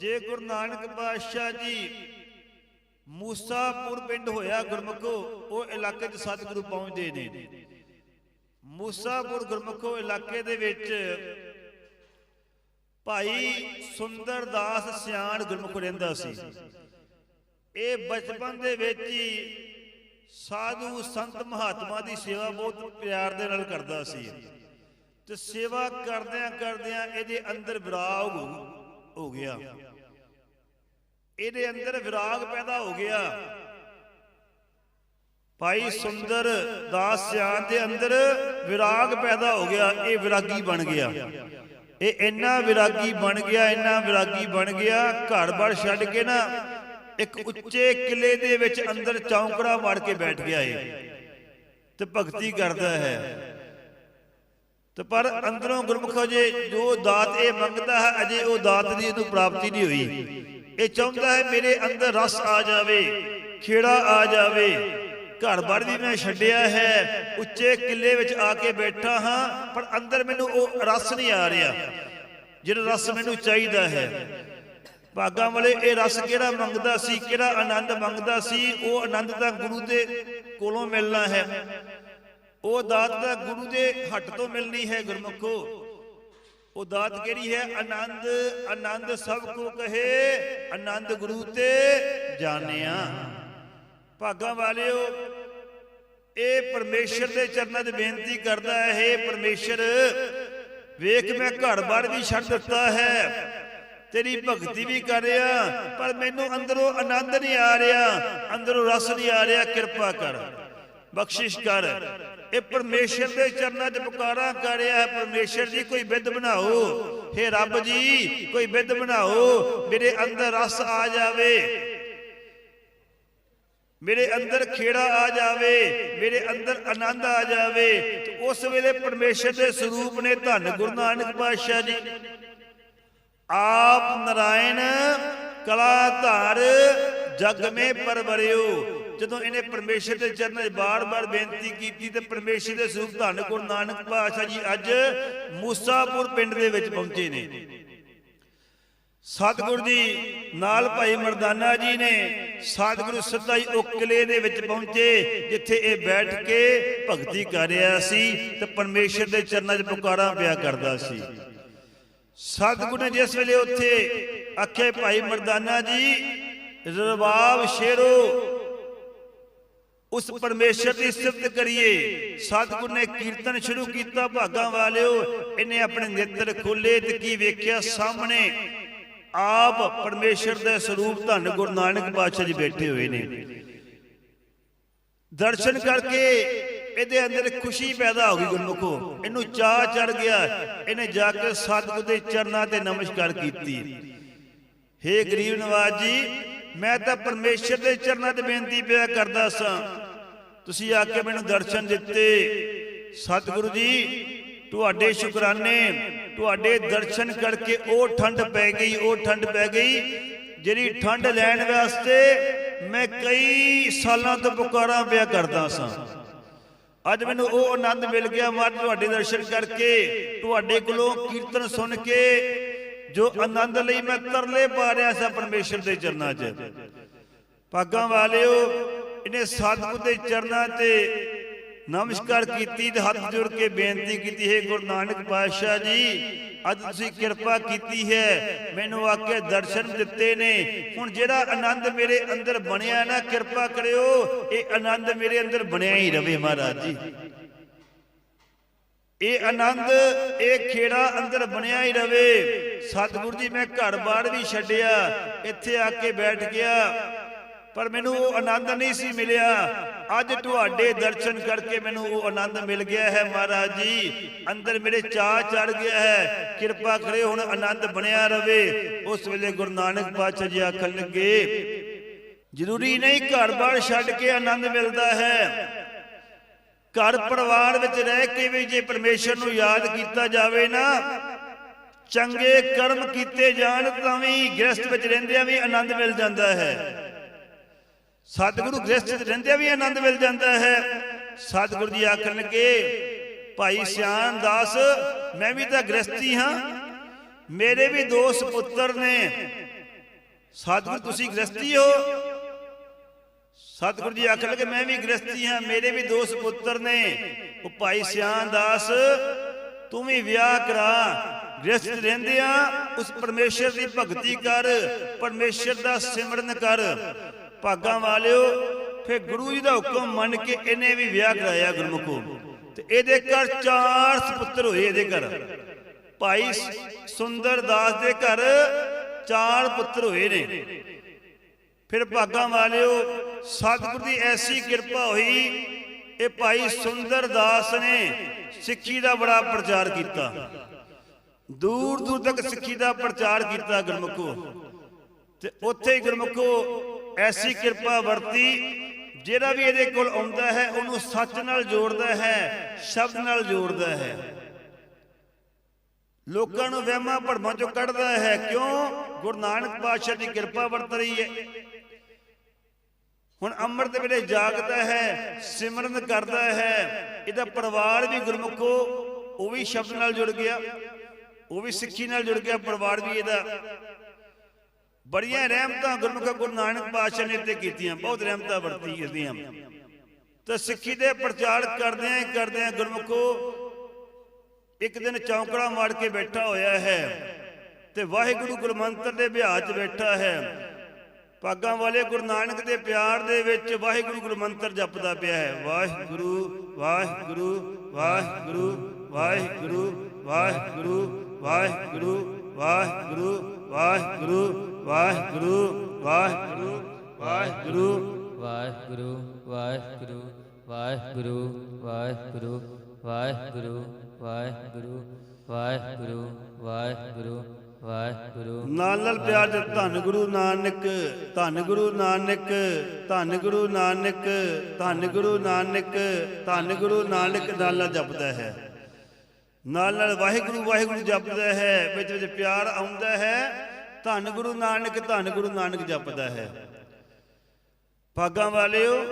ਜੇ ਗੁਰੂ ਨਾਨਕ ਪਾਤਸ਼ਾਹ ਜੀ ਮੂਸਾਪੁਰ ਪਿੰਡ ਹੋਇਆ ਗੁਰਮੁਖੋ, ਉਹ ਇਲਾਕੇ 'ਚ ਸਤਿਗੁਰੂ ਪਹੁੰਚਦੇ ਨੇ। ਮੂਸਾਪੁਰ ਗੁਰਮੁਖੋ ਇਲਾਕੇ ਦੇ ਵਿੱਚ ਭਾਈ ਸੁੰਦਰਦਾਸ ਸਿਆਣ ਗੁਰਮੁਖ ਰਹਿੰਦਾ ਸੀ। ਇਹ ਬਚਪਨ ਦੇ ਵਿੱਚ ਹੀ ਸਾਧੂ ਸੰਤ ਮਹਾਤਮਾ ਦੀ ਸੇਵਾ ਬਹੁਤ ਪਿਆਰ ਦੇ ਨਾਲ ਕਰਦਾ ਸੀ। ਤੇ ਸੇਵਾ ਕਰਦਿਆਂ ਕਰਦਿਆਂ ਇਹਦੇ ਅੰਦਰ ਵਿਰਾਗ ਹੋ- ਗਿਆ। ਇਹਦੇ ਅੰਦਰ ਵਿਰਾਗ ਪੈਦਾ ਹੋ ਗਿਆ। ਭਾਈ ਸੁੰਦਰ ਦਾਸ ਸਿਆਣ ਦੇ ਅੰਦਰ ਵਿਰਾਗ ਪੈਦਾ ਹੋ ਗਿਆ। ਇਹ ਵਿਰਾਗੀ ਬਣ ਗਿਆ। ਇਹ ਇੰਨਾ ਵਿਰਾਗੀ ਬਣ ਗਿਆ, ਇੰਨਾ ਵਿਰਾਗੀ ਬਣ ਗਿਆ ਘਰ-ਬਾਰ ਛੱਡ ਕੇ ਨਾ ਇੱਕ ਉੱਚੇ ਕਿਲੇ ਦੇ ਵਿੱਚ ਅੰਦਰ ਚੌਂਕੜਾ ਮਾਰ ਕੇ ਬੈਠ ਗਿਆ ਏ ਤੇ ਭਗਤੀ ਕਰਦਾ ਹੈ। ਤੇ ਪਰ ਅੰਦਰੋਂ ਗੁਰਮੁਖੋ ਜੇ ਜੋ ਦਾਤ ਇਹ ਮੰਗਦਾ ਹੈ, ਅਜੇ ਉਹ ਦਾਤ ਦੀ ਇਹਨੂੰ ਪ੍ਰਾਪਤੀ ਨਹੀਂ ਹੋਈ। ਇਹ ਚਾਹੁੰਦਾ ਹੈ ਮੇਰੇ ਅੰਦਰ ਰਸ ਆ ਜਾਵੇ, ਖੇੜਾ ਆ ਜਾਵੇ। ਘਰ-ਬਾਰ ਵੀ ਮੈਂ ਛੱਡਿਆ ਹੈ, ਉੱਚੇ ਕਿੱਲੇ ਵਿੱਚ ਆ ਕੇ ਬੈਠਾ ਹਾਂ, ਪਰ ਅੰਦਰ ਮੈਨੂੰ ਉਹ ਰਸ ਨਹੀਂ ਆ ਰਿਹਾ। ਜਿਹੜਾ ਰਸ ਮੈਨੂੰ ਚਾਹੀਦਾ ਹੈ। ਭਾਗਾਂ ਵਾਲੇ ਇਹ ਰਸ ਕਿਹੜਾ ਮੰਗਦਾ ਸੀ, ਕਿਹੜਾ ਆਨੰਦ ਮੰਗਦਾ ਸੀ, ਉਹ ਆਨੰਦ ਤਾਂ ਗੁਰੂ ਦੇ ਕੋਲੋਂ ਮਿਲਣਾ ਹੈ। ਉਹ ਦਾਤ ਤਾਂ ਗੁਰੂ ਦੇ ਹੱਟ ਤੋਂ ਮਿਲਣੀ ਹੈ ਗੁਰਮੁਖੋ। ਉਹ ਦਾਤ ਕਿਹੜੀ ਹੈ? ਆਨੰਦ ਆਨੰਦ ਸਭ ਕੋ ਕਹੇ, ਆਨੰਦ ਗੁਰੂ ਤੇ ਜਾਣਿਆ। ਭਾਗਾਂ ਵਾਲਿਓ, ਇਹ ਪਰਮੇਸ਼ਰ ਦੇ ਚਰਨਾਂ 'ਚ ਬੇਨਤੀ ਕਰਦਾ ਹੈ हे ਪਰਮੇਸ਼ਰ, ਵੇਖ ਮੈਂ ਘਰ-ਬਾਰ ਵੀ ਛੱਡ ਦਿੱਤਾ ਹੈ, ਤੇਰੀ ਭਗਤੀ ਵੀ ਕਰ ਰਿਹਾ, ਪਰ ਮੈਨੂੰ ਅੰਦਰੋਂ ਆਨੰਦ ਨਹੀਂ ਆ ਰਿਹਾ, ਅੰਦਰੋਂ ਰਸ ਨਹੀਂ ਆ ਰਿਹਾ, ਕਿਰਪਾ ਕਰ, ਬਖਸ਼ਿਸ਼ ਕਰ। ਇਹ ਪਰਮੇਸ਼ਰ ਦੇ ਚਰਨਾਂ 'ਚ ਪੁਕਾਰਾਂ ਕਰ ਪਰਮੇਸ਼ਰ ਜੀ, ਕੋਈ ਵਿਧ ਬਣਾਓ। हे ਰੱਬ ਜੀ, ਕੋਈ ਵਿਧ ਬਣਾਓ। ਮੇਰੇ ਅੰਦਰ ਰਸ ਆ ਜਾਵੇ। ਮੇਰੇ ਅੰਦਰ ਖੇੜਾ ਆ ਜਾਵੇ। ਮੇਰੇ ਅੰਦਰ ਆਨੰਦ ਆ ਜਾਵੇ। ਉਸ ਵੇਲੇ ਪਰਮੇਸ਼ਰ ਦੇ ਸਰੂਪ ਨੇ ਧੰਨ ਗੁਰੂ ਨਾਨਕ ਪਾਤਸ਼ਾਹ ਜੀ। ਆਪ ਨਰਾਇਣ ਕਲਾ ਧਾਰ ਜਗ ਮੇ ਪਰਵਰਿਓ। ਜਦੋਂ ਇਹਨੇ ਪਰਮੇਸ਼ਰ ਦੇ ਚਰਨਾਂ 'ਚ ਬਾਰ-ਬਾਰ ਬੇਨਤੀ ਕੀਤੀ ਤੇ ਪਰਮੇਸ਼ਰ ਦੇ ਸਰੂਪ ਧੰਨ ਗੁਰੂ ਨਾਨਕ ਪਾਤਸ਼ਾਹ ਜੀ ਅੱਜ ਮੂਸਾਪੁਰ ਪਿੰਡ ਦੇ ਵਿੱਚ ਪਹੁੰਚੇ ਨੇ। ਸਤਿਗੁਰੂ ਜੀ ਨਾਲ ਭਾਈ ਮਰਦਾਨਾ ਜੀ ਨੇ ਸਤਿਗੁਰੂ ਸਿੱਧਾ ਉਹ ਕਿਲੇ ਦੇ ਵਿੱਚ ਪਹੁੰਚੇ, ਜਿੱਥੇ ਇਹ ਬੈਠ ਕੇ ਭਗਤੀ ਕਰ ਰਿਹਾ ਸੀ ਤੇ ਪਰਮੇਸ਼ਰ ਦੇ ਚਰਨਾਂ 'ਚ ਪੁਕਾਰਾਂ ਪਿਆ ਕਰਦਾ ਸੀ। ਸਤਿਗੁਰੂ ਨੇ ਜਿਸ ਵੇਲੇ ਉੱਥੇ ਆਖੇ ਭਾਈ ਮਰਦਾਨਾ ਜੀ, ਰਬਾਬ ਸ਼ੇਰੋ ਉਸ ਪਰਮੇਸ਼ਰ ਦੀ ਸਿਫਤ ਕਰੀਏ। ਸਤਿਗੁਰ ਨੇ ਕੀਰਤਨ ਸ਼ੁਰੂ ਕੀਤਾ ਭਾਗਾਂ ਵਾਲਿਓ, ਇਹਨੇ ਆਪਣੇ ਨੇਤਰ ਖੋਲੇ ਤੇ ਕੀ ਵੇਖਿਆ ਸਾਹਮਣੇ? ਆਪ ਪਰਮੇਸ਼ਰ ਦੇ ਸਰੂਪ ਧੰਨ ਗੁਰੂ ਨਾਨਕ ਪਾਤਸ਼ਾਹ ਜੀ ਬੈਠੇ ਹੋਏ ਨੇ। ਦਰਸ਼ਨ ਕਰਕੇ ਇਹਦੇ ਅੰਦਰ ਖੁਸ਼ੀ ਪੈਦਾ ਹੋ ਗਈ ਗੁਰਮੁਖੋ। ਇਹਨੂੰ ਚਾਹ ਚੜ ਗਿਆ। ਇਹਨੇ ਜਾ ਕੇ ਸਤਿਗੁਰ ਦੇ ਚਰਨਾਂ ਤੇ ਨਮਸਕਾਰ ਕੀਤੀ। ਹੇ ਗਰੀਬ ਨਵਾਜ ਜੀ, ਮੈਂ ਤਾਂ ਪਰਮੇਸ਼ਰ ਦੇ ਚਰਨਾਂ ਤੇ ਬੇਨਤੀ ਪਿਆ ਕਰਦਾ ਸਾਂ। ਤੁਸੀਂ ਆ ਕੇ ਮੈਨੂੰ ਦਰਸ਼ਨ ਦਿੱਤੇ। ਸਤਿਗੁਰੂ ਜੀ, ਤੁਹਾਡੇ ਸ਼ੁਕਰਾਨੇ, ਤੁਹਾਡੇ ਦਰਸ਼ਨ ਕਰਕੇ ਉਹ ਠੰਡ ਪੈ ਗਈ, ਉਹ ਠੰਡ ਪੈ ਗਈ। ਜਿਹੜੀ ਠੰਡ ਲੈਣ ਵਾਸਤੇ ਮੈਂ ਕਈ ਸਾਲਾਂ ਤੋਂ ਪੁਕਾਰਾਂ ਪਿਆ ਕਰਦਾ ਸਾਂ। ਅੱਜ ਮੈਨੂੰ ਉਹ ਆਨੰਦ ਮਿਲ ਗਿਆ ਮਾਰ ਤੁਹਾਡੇ ਦਰਸ਼ਨ ਕਰਕੇ, ਤੁਹਾਡੇ ਕੋਲੋਂ ਕੀਰਤਨ ਸੁਣ ਕੇ, ਜੋ ਆਨੰਦ ਲਈ ਮੈਂ ਤਰਲੇ ਪਾ ਰਿਹਾ ਸਾਂ ਪਰਮੇਸ਼ਰ ਦੇ ਚਰਨਾਂ 'ਚ। ਭਾਗਾਂ ਵਾਲਿਓ ਇਹਨੇ ਸਤਿਗੁਰ ਦੇ ਚਰਨਾਂ ਤੇ ਨਮਸਕਾਰ ਕੀਤੀ ਤੇ ਹੱਥ ਜੋੜ ਕੇ ਬੇਨਤੀ ਕੀਤੀ, ਹੈ ਗੁਰੂ ਨਾਨਕ ਪਾਤਸ਼ਾਹ ਜੀ, ਅੱਜ ਤੁਸੀਂ ਕਿਰਪਾ ਕੀਤੀ ਹੈ, ਮੈਨੂੰ ਆ ਦਰਸ਼ਨ ਦਿੱਤੇ ਨੇ। ਹੁਣ ਜਿਹੜਾ ਆਨੰਦ ਮੇਰੇ ਅੰਦਰ ਬਣਿਆ ਨਾ, ਕਿਰਪਾ ਕਰਿਓ, ਇਹ ਆਨੰਦ ਮੇਰੇ ਅੰਦਰ ਬਣਿਆ ਹੀ ਰਵੇ ਮਹਾਰਾਜ ਜੀ। ਇਹ ਆਨੰਦ, ਇਹ ਖੇੜਾ ਅੰਦਰ ਬਣਿਆ ਹੀ ਰਵੇ। ਸਤਿਗੁਰੂ ਜੀ, ਮੈਂ ਘਰ-ਬਾਰ ਵੀ ਛੱਡਿਆ, ਇੱਥੇ ਆ ਕੇ ਬੈਠ ਗਿਆ। ਪਰ ਮੈਨੂੰ ਉਹ ਆਨੰਦ ਨਹੀਂ ਸੀ ਮਿਲਿਆ। ਅੱਜ ਤੁਹਾਡੇ ਦਰਸ਼ਨ ਕਰਕੇ ਮੈਨੂੰ ਉਹ ਆਨੰਦ ਮਿਲ ਗਿਆ ਹੈ ਮਹਾਰਾਜ ਜੀ। ਅੰਦਰ ਮੇਰੇ ਚਾਹ ਚੜ ਗਿਆ ਹੈ। ਕਿਰਪਾ ਕਰੇ ਹੁਣ ਆਨੰਦ ਬਣਿਆ ਰਵੇ। ਉਸ ਵੇਲੇ ਗੁਰੂ ਨਾਨਕ ਪਾਤਸ਼ਾਹ ਜੀ ਆਖਣ ਲੱਗੇ, ਜ਼ਰੂਰੀ ਨਹੀਂ ਘਰ-ਬਾਰ ਛੱਡ ਕੇ ਆਨੰਦ ਮਿਲਦਾ ਹੈ। ਘਰ ਪਰਿਵਾਰ ਵਿੱਚ ਰਹਿ ਕੇ ਵੀ ਜੇ ਪਰਮੇਸ਼ਰ ਨੂੰ ਯਾਦ ਕੀਤਾ ਜਾਵੇ ਨਾ, ਚੰਗੇ ਕਰਮ ਕੀਤੇ ਜਾਣ ਤਾਂ ਵੀ ਗ੍ਰਸਥ ਵਿੱਚ ਰਹਿੰਦਿਆਂ ਵੀ ਆਨੰਦ ਮਿਲ ਜਾਂਦਾ ਹੈ। ਸਤਿਗੁਰੂ ਗ੍ਰਸਥ ਵਿੱਚ ਰਹਿੰਦਿਆਂ ਵੀ ਆਨੰਦ ਮਿਲ ਜਾਂਦਾ ਹੈ। ਸਤਿਗੁਰੂ ਜੀ ਆਖਣਗੇ ਭਾਈ ਸਿਆਣ ਦਾਸ, ਮੈਂ ਵੀ ਤਾਂ ਗ੍ਰਸਥੀ ਹਾਂ। ਮੇਰੇ ਵੀ ਦੋਸਤ ਪੁੱਤਰ ਨੇ। ਸਤਿਗੁਰੂ, ਤੁਸੀਂ ਗ੍ਰਸਤੀ ਹੋ? ਸਤਿਗੁਰੂ ਜੀ ਆਖਣ ਲੱਗੇ, ਮੈਂ ਵੀ ਗ੍ਰਸਥੀ ਹਾਂ, ਮੇਰੇ ਵੀ ਦੋਸਤ ਪੁੱਤਰ ਨੇ। ਉਹ ਭਾਈ ਸਿਆਣ ਦਾਸ, ਤੂੰ ਵੀ ਵਿਆਹ ਕਰਾ। ਗ੍ਰਸਤ ਰਹਿੰਦੇ ਆ, ਉਸ ਪਰਮੇਸ਼ਰ ਦੀ ਭਗਤੀ ਕਰ। ਪਰਮੇਸ਼ਰ ਦਾ ਸਿਮਰਨ ਕਰ। ਭਾਗਾਂ ਵਾਲਿਓ, ਫਿਰ ਗੁਰੂ ਜੀ ਦਾ ਹੁਕਮ ਮੰਨ ਕੇ ਇਹਨੇ ਵੀ ਵਿਆਹ ਕਰਾਇਆ ਗੁਰਮੁਖੋ। ਤੇ ਇਹਦੇ ਘਰ ਚਾਰ ਸੁਪੁੱਤਰ ਹੋਏ ਇਹਦੇ ਘਰ। ਭਾਈ ਸੁੰਦਰ ਦਾਸ ਦੇ ਘਰ ਚਾਰ ਪੁੱਤਰ ਹੋਏ ਨੇ। ਫਿਰ ਭਾਗਾਂ ਵਾਲਿਓ, ਸਤਿਗੁਰ ਦੀ ਐਸੀ ਕਿਰਪਾ ਹੋਈ, ਇਹ ਭਾਈ ਸੁੰਦਰ ਦਾਸ ਨੇ ਸਿੱਖੀ ਦਾ ਬੜਾ ਪ੍ਰਚਾਰ ਕੀਤਾ। ਦੂਰ ਦੂਰ ਤੱਕ ਸਿੱਖੀ ਦਾ ਪ੍ਰਚਾਰ ਕੀਤਾ ਗੁਰਮੁਖੋ। ਤੇ ਉੱਥੇ ਹੀ ਗੁਰਮੁਖੋ ਐਸੀ ਕਿਰਪਾ ਵਰਤੀ ਜਿਹੜਾ ਵੀ ਇਹਦੇ ਕੋਲ ਆਉਂਦਾ ਹੈ ਉਹਨੂੰ ਸੱਚ ਨਾਲ ਜੋੜਦਾ ਹੈ ਸ਼ਬਦ ਨਾਲ ਜੋੜਦਾ ਹੈ। ਲੋਕਾਂ ਨੂੰ ਵਹਿਮਾਂ ਭਰਮਾਂ ਚੋਂ ਕੱਢਦਾ ਹੈ ਕਿਉਂ? ਗੁਰੂ ਨਾਨਕ ਪਾਤਸ਼ਾਹ ਦੀ ਕਿਰਪਾ ਵਰਤ ਰਹੀ ਹੈ। ਹੁਣ ਅੰਮ੍ਰਿਤ ਵੇਲੇ ਜਾਗਦਾ ਹੈ ਸਿਮਰਨ ਕਰਦਾ ਹੈ ਇਹਦਾ ਪਰਿਵਾਰ ਵੀ ਗੁਰਮੁਖੋ ਉਹ ਵੀ ਸ਼ਬਦ ਨਾਲ ਜੁੜ ਗਿਆ ਉਹ ਵੀ ਸਿੱਖੀ ਨਾਲ ਜੁੜ ਗਿਆ ਪਰਿਵਾਰ ਵੀ ਇਹਦਾ। ਬੜੀਆਂ ਰਹਿਮਤਾਂ ਗੁਰਮੁਖ ਗੁਰੂ ਨਾਨਕ ਪਾਤਸ਼ਾਹ ਨੇ ਤੇ ਕੀਤੀਆਂ, ਬਹੁਤ ਰਹਿਮਤਾਂ ਵਰਤੀ ਇਸਦੀਆਂ ਤਾਂ ਸਿੱਖੀ ਦੇ ਪ੍ਰਚਾਰ ਕਰਦਿਆਂ ਹੀ ਕਰਦਿਆਂ ਗੁਰਮੁਖੋ ਇੱਕ ਦਿਨ ਚੌਂਕੜਾ ਮਾਰ ਕੇ ਬੈਠਾ ਹੋਇਆ ਹੈ ਤੇ ਵਾਹਿਗੁਰੂ ਗੁਰਮੰਤਰ ਦੇ ਵਿਆਹ 'ਚ ਬੈਠਾ ਹੈ। ਪਾਗਾਂ ਵਾਲੇ ਗੁਰੂ ਨਾਨਕ ਦੇ ਪਿਆਰ ਦੇ ਵਿੱਚ ਵਾਹਿਗੁਰੂ ਗੁਰਮੰਤਰ ਜਪਦਾ ਪਿਆ ਹੈ। ਵਾਹਿਗੁਰੂ ਵਾਹਿਗੁਰੂ ਵਾਹਿਗੁਰੂ ਵਾਹਿਗੁਰੂ ਵਾਹਿਗੁਰੂ ਵਾਹਿਗੁਰੂ ਵਾਹਿਗੁਰੂ ਵਾਹਿਗੁਰੂ ਵਾਹਿਗੁਰੂ ਵਾਹਿਗੁਰੂ ਵਾਹਿਗੁਰੂ। ਵਾਹਿਗੁਰੂ ਵਾਹਿਗੁਰੂ ਵਾਹਿਗੁਰੂ ਵਾਹਿਗੁਰੂ ਵਾਹਿਗੁਰੂ ਵਾਹਿਗੁਰੂ ਵਾਹਿਗੁਰੂ ਵਾਹਿਗੁਰੂ ਵਾਹਿਗੁਰੂ। ਨਾਲ ਨਾਲ ਪਿਆਰ ਦੇ ਧੰਨ ਗੁਰੂ ਨਾਨਕ ਧੰਨ ਗੁਰੂ ਨਾਨਕ ਧੰਨ ਗੁਰੂ ਨਾਨਕ ਧੰਨ ਗੁਰੂ ਨਾਨਕ ਧੰਨ ਗੁਰੂ ਨਾਨਕ ਨਾਲ ਜਪਦਾ ਹੈ। ਨਾਲ ਨਾਲ ਵਾਹਿਗੁਰੂ ਵਾਹਿਗੁਰੂ ਜਪਦਾ ਹੈ, ਵਿੱਚ ਵਿੱਚ ਪਿਆਰ ਆਉਂਦਾ ਹੈ, ਧੰਨ ਗੁਰੂ ਨਾਨਕ, ਧੰਨ ਗੁਰੂ ਨਾਨਕ ਜਪਦਾ ਹੈ। ਭਾਗਾਂ ਵਾਲਿਓ,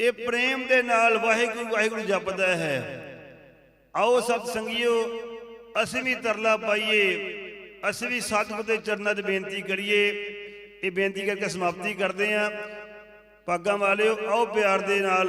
ਇਹ ਪ੍ਰੇਮ ਦੇ ਨਾਲ ਵਾਹਿਗੁਰੂ ਵਾਹਿਗੁਰੂ ਜਪਦਾ ਹੈ। ਆਓ ਸਤ ਸੰਗਿਓ ਅਸੀਂ ਵੀ ਤਰਲਾ ਪਾਈਏ, ਅਸੀਂ ਵੀ ਸਤਿਗੁਰ ਦੇ ਚਰਨਾਂ 'ਚ ਬੇਨਤੀ ਕਰੀਏ। ਇਹ ਬੇਨਤੀ ਕਰਕੇ ਸਮਾਪਤੀ ਕਰਦੇ ਆਂ ਭਾਗਾਂ ਵਾਲਿਓ, ਆਓ ਪਿਆਰ ਦੇ ਨਾਲ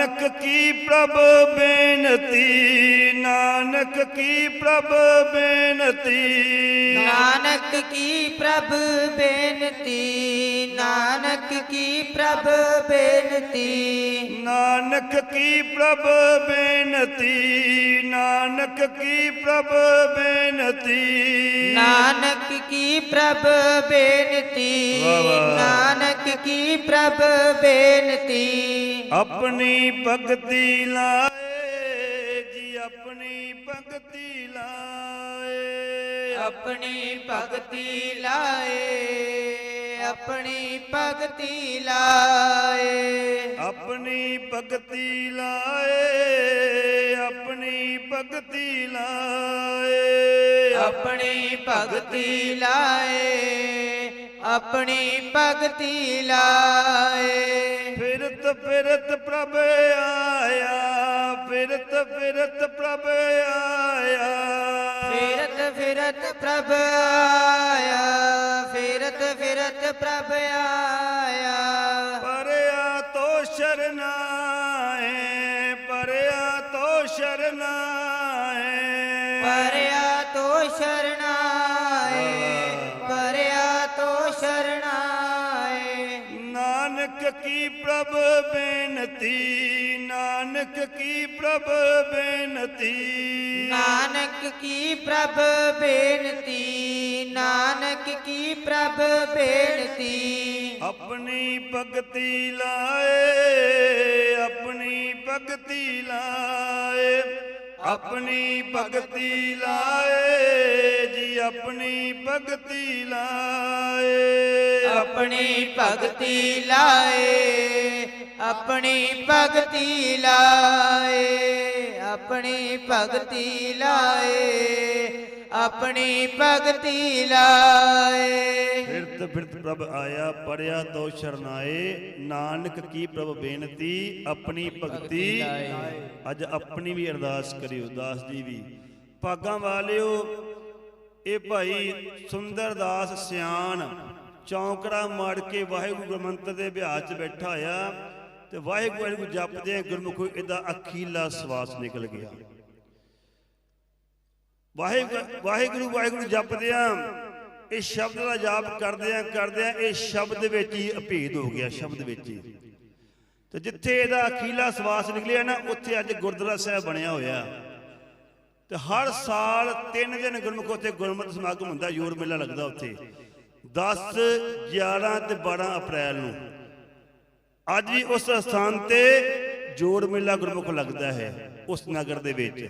ਨਾਨਕ ਕੀ ਪ੍ਰਭ ਬੇਨਤੀ ਨਾਨਕ ਕੀ ਪ੍ਰਭ ਬੇਨਤੀ? ਨਾਨਕ ਕੀ ਪ੍ਰਭ ਬੇਨਤੀ ਨਾਨਕ ਕੀ ਪ੍ਰਭ ਬੇਨਤੀ? ਨਾਨਕ ਕੀ ਪ੍ਰਭ ਬੇਨਤੀ ਨਾਨਕ ਕੀ ਪ੍ਰਭ ਬੇਨਤੀ? ਨਾਨਕ ਕੀ ਪ੍ਰਭ ਬੇਨਤੀ। ਨਾਨਕ ਕੀ ਪ੍ਰਭ ਬੇਨਤੀ? ਆਪਣੀ ਭਗਤੀ ਲਾਏ ਜੀ ਆਪਣੀ ਭਗਤੀ ਲਾਏ। ਆਪਣੀ ਭਗਤੀ ਲਾਏ ਆਪਣੀ ਭਗਤੀ ਲਾਏ। ਆਪਣੀ ਭਗਤੀ ਭਗਤੀ ਲਾਏ। ਆਪਣੀ ਭਗਤੀ ਲਾਏ ਆਪਣੀ ਭਗਤੀ ਲਾਏ। ਫਿਰਤ ਫਿਰਤ ਪ੍ਰਭ ਆਇਆ ਫਿਰਤ ਫਿਰਤ ਪ੍ਰਭ ਆਇਆ। ਫਿਰਤ ਫਿਰਤ ਪ੍ਰਭ ਆਇਆ ਫਿਰਤ ਫਿਰਤ ਪ੍ਰਭ ਆਇਆ। ਪਰਿਆ ਤੋ ਸ਼ਰਨਾਏ ਪਰਿਆ ਤੋ ਸ਼ਰਨਾਏ। ਤੋ ਸ਼ਰਨਾਏ ਪਰਿਆ ਤੋ ਸ਼ਰਨਾਏ। ਨਾਨਕ ਕੀ ਪ੍ਰਭ ਬੇਨਤੀ ਨਾਨਕ ਕੀ ਪ੍ਰਭ ਬੇਨਤੀ। ਨਾਨਕ ਕੀ ਪ੍ਰਭ ਬੇਨਤੀ ਨਾਨਕ ਕੀ ਪ੍ਰਭ ਬੇਨਤੀ। ਆਪਣੀ ਭਗਤੀ ਲਾਏ ਆਪਣੀ ਭਗਤੀ ਲਾਏ। ਆਪਣੀ ਭਗਤੀ ਲਾਏ, ਜੀ ਆਪਣੀ ਭਗਤੀ ਲਾਏ। ਆਪਣੀ ਭਗਤੀ ਲਾਏ, ਆਪਣੀ ਭਗਤੀ ਲਾਏ, ਆਪਣੀ ਭਗਤੀ ਲਾਏ। ਆਪਣੀ ਭਗਤੀ ਲਾਏ। ਫਿਰਤ ਫਿਰਤ ਪ੍ਰਭ ਆਇਆ, ਪੜਿਆ ਤੋ ਸ਼ਰਨਾਏ। ਨਾਨਕ ਕੀ ਪ੍ਰਭ ਬੇਨਤੀ, ਆਪਣੀ ਭਗਤੀ ਅੱਜ ਆਪਣੀ ਵੀ ਅਰਦਾਸ ਕਰਿਓ, ਦਾਸ ਜੀ ਵੀ। ਭਾਗਾਂ ਵਾਲਿਓ, ਇਹ ਭਾਈ ਸੁੰਦਰਦਾਸ ਸਿਆਣ, ਚੌਂਕੜਾ ਮਾਰ ਕੇ ਵਾਹਿਗੁਰੂ ਗੁਰਮੰਤਰ ਦੇ ਅਭਿਆਸ 'ਚ ਬੈਠਾ ਹੋਇਆ ਤੇ ਵਾਹਿਗੁਰੂ ਵਾਹਿਗੁਰੂ ਜਪਦੇ ਆ ਇਹਦਾ ਅਖੀਲਾ ਸਵਾਸ ਨਿਕਲ ਗਿਆ। ਵਾਹਿਗੁਰੂ ਵਾਹਿਗੁਰੂ ਵਾਹਿਗੁਰੂ ਜਪਦੇ ਆ। ਇਹ ਸ਼ਬਦ ਦਾ ਜਾਪ ਕਰਦੇ ਆ ਕਰਦੇ ਆ। ਇਹ ਸ਼ਬਦ ਵਿੱਚ ਹੀ ਅਭੇਦ ਹੋ ਗਿਆ, ਸ਼ਬਦ ਵਿੱਚ ਹੀ। ਤੇ ਜਿੱਥੇ ਇਹਦਾ ਅਖੀਲਾ ਸਵਾਸ ਨਿਕਲਿਆ ਨਾ, ਉੱਥੇ ਅੱਜ ਗੁਰਦੁਆਰਾ ਸਾਹਿਬ ਬਣਿਆ ਹੋਇਆ। ਤੇ ਹਰ ਸਾਲ ਤਿੰਨ ਦਿਨ ਗੁਰਮੁਖ ਉੱਥੇ ਗੁਰਮਤਿ ਸਮਾਗਮ ਹੁੰਦਾ, ਯੂਰ ਮੇਲਾ ਲੱਗਦਾ ਉੱਥੇ। 10 11 ਤੇ 12 ਅਪ੍ਰੈਲ ਨੂੰ। ਅੱਜ ਵੀ ਉਸ ਸਥਾਨ ਤੇ ਜੋੜ ਮੇਲਾ ਗੁਰਮੁਖ ਲੱਗਦਾ ਹੈ, ਉਸ ਨਗਰ ਦੇ ਵਿੱਚ।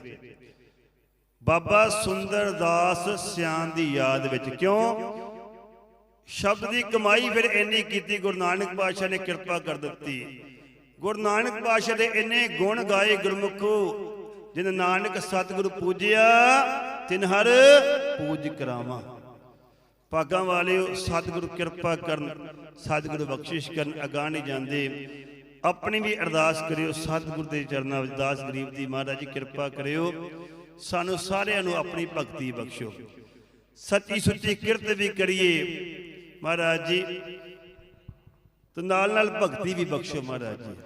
ਬਾਬਾ ਸੁੰਦਰਦਾਸ ਸਿਆਣ ਦੀ ਯਾਦ ਵਿੱਚ ਕਿਉਂ? ਸ਼ਬਦ ਦੀ ਕਮਾਈ ਫਿਰ ਇੰਨੀ ਕੀਤੀ, ਗੁਰੂ ਨਾਨਕ ਪਾਤਸ਼ਾਹ ਨੇ ਕਿਰਪਾ ਕਰ ਦਿੱਤੀ। ਗੁਰੂ ਨਾਨਕ ਪਾਤਸ਼ਾਹ ਦੇ ਇੰਨੇ ਗੁਣ ਗਾਏ ਗੁਰਮੁਖੋ, ਜਿਨ ਨਾਨਕ ਸਤਿਗੁਰੂ ਪੂਜਿਆ, ਤਿਨ ਹਰ ਪੂਜ ਕਰਾਵਾਂ। ਭਾਗਾਂ ਵਾਲਿਓ, ਸਤਿਗੁਰੂ ਕਿਰਪਾ ਕਰਨ, ਸਤਿਗੁਰੂ ਬਖਸ਼ਿਸ਼ ਕਰਨ, ਅਗਾਹ ਨਹੀਂ ਜਾਂਦੇ। ਆਪਣੀ ਵੀ ਅਰਦਾਸ ਕਰਿਓ, ਸਤਿਗੁਰੂ ਦੇ ਚਰਨਾਂ ਵਿੱਚ ਦਾਸ ਗਰੀਬ ਦੀ ਮਹਾਰਾਜ ਕਿਰਪਾ ਕਰਿਓ। ਸਾਨੂੰ ਸਾਰਿਆਂ ਨੂੰ ਆਪਣੀ ਭਗਤੀ ਬਖਸ਼ੋ। ਸੱਚੀ ਸੁੱਚੀ ਕਿਰਤ ਵੀ ਕਰੀਏ। ਮਹਾਰਾਜ ਜੀ ਤੇ ਨਾਲ ਨਾਲ ਭਗਤੀ ਵੀ ਬਖਸ਼ੋ ਮਹਾਰਾਜ ਜੀ।